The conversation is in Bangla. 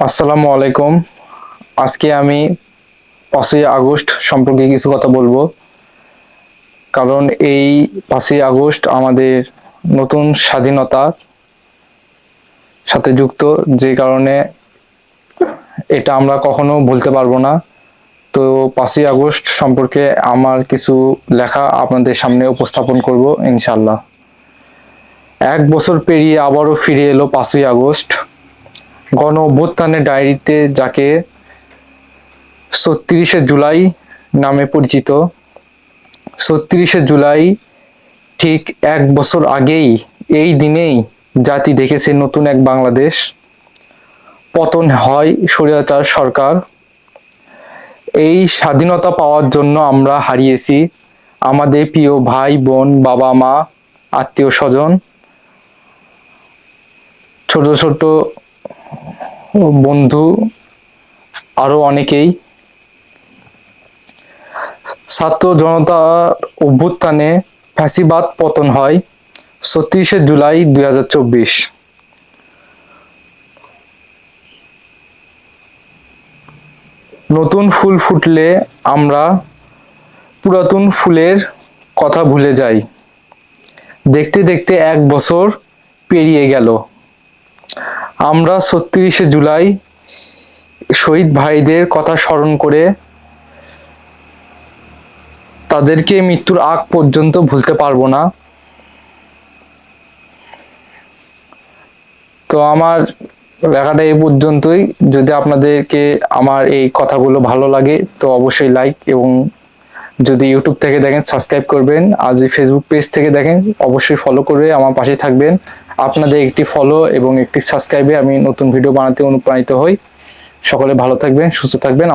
আসসালামু আলাইকুম। আজকে আমি পাঁচই আগস্ট সম্পর্কে কিছু কথা বলব। কারণ এই পাঁচই আগস্ট আমাদের নতুন স্বাধীনতার সাথে যুক্ত, যে কারণে এটা আমরা কখনো ভুলতে পারব না। তো পাঁচই আগস্ট সম্পর্কে আমার কিছু লেখা আপনাদের সামনে উপস্থাপন করব ইনশাল্লাহ এক বছর পেরিয়ে আবারও ফিরে এলো পাঁচই আগস্ট। গণ অভ্যুত্থানের ডায়েরিতে যাকে ছত্রিশে জুলাই নামে পরিচিত, ছত্রিশে জুলাই ঠিক এক বছর আগেই, এই দিনেই জাতি দেখেছে নতুন এক বাংলাদেশ। পতন হয় স্বৈরাচার সরকার। এই স্বাধীনতা পাওয়ার জন্য আমরা হারিয়েছি আমাদের প্রিয় ভাই, বোন, বাবা, মা আত্মীয় স্বজন ছোট ছোট বন্ধু আরও অনেকেই। ছাত্র জনতা অভ্যুত্থানে ফ্যাসিবাদ পতন হয় ছত্রিশে জুলাই দুই হাজার চব্বিশ। নতুন ফুল ফুটলে আমরা পুরাতন ফুলের কথা ভুলে যাই। দেখতে দেখতে এক বছর পেরিয়ে গেল। আমরা ছত্রিশে জুলাই শহীদ ভাইদের কথা স্মরণ করে তাদেরকে মৃত্যুর আগ পর্যন্ত ভুলতে পারব না। তো আমার লেখাটা এই পর্যন্তই। যদি আপনাদেরকে আমার এই কথাগুলো ভালো লাগে, তো অবশ্যই লাইক এবং যদি ইউটিউব থেকে দেখেন সাবস্ক্রাইব করবেন। আর যদি ফেসবুক পেজ থেকে দেখেন, অবশ্যই ফলো করে আমার পাশে থাকবেন। আপনাদের একটি ফলো এবং একটি সাবস্ক্রাইবে আমি নতুন ভিডিও বানাতে অনুপ্রাণিত হই। সকলে ভালো থাকবেন, সুস্থ থাকবেন।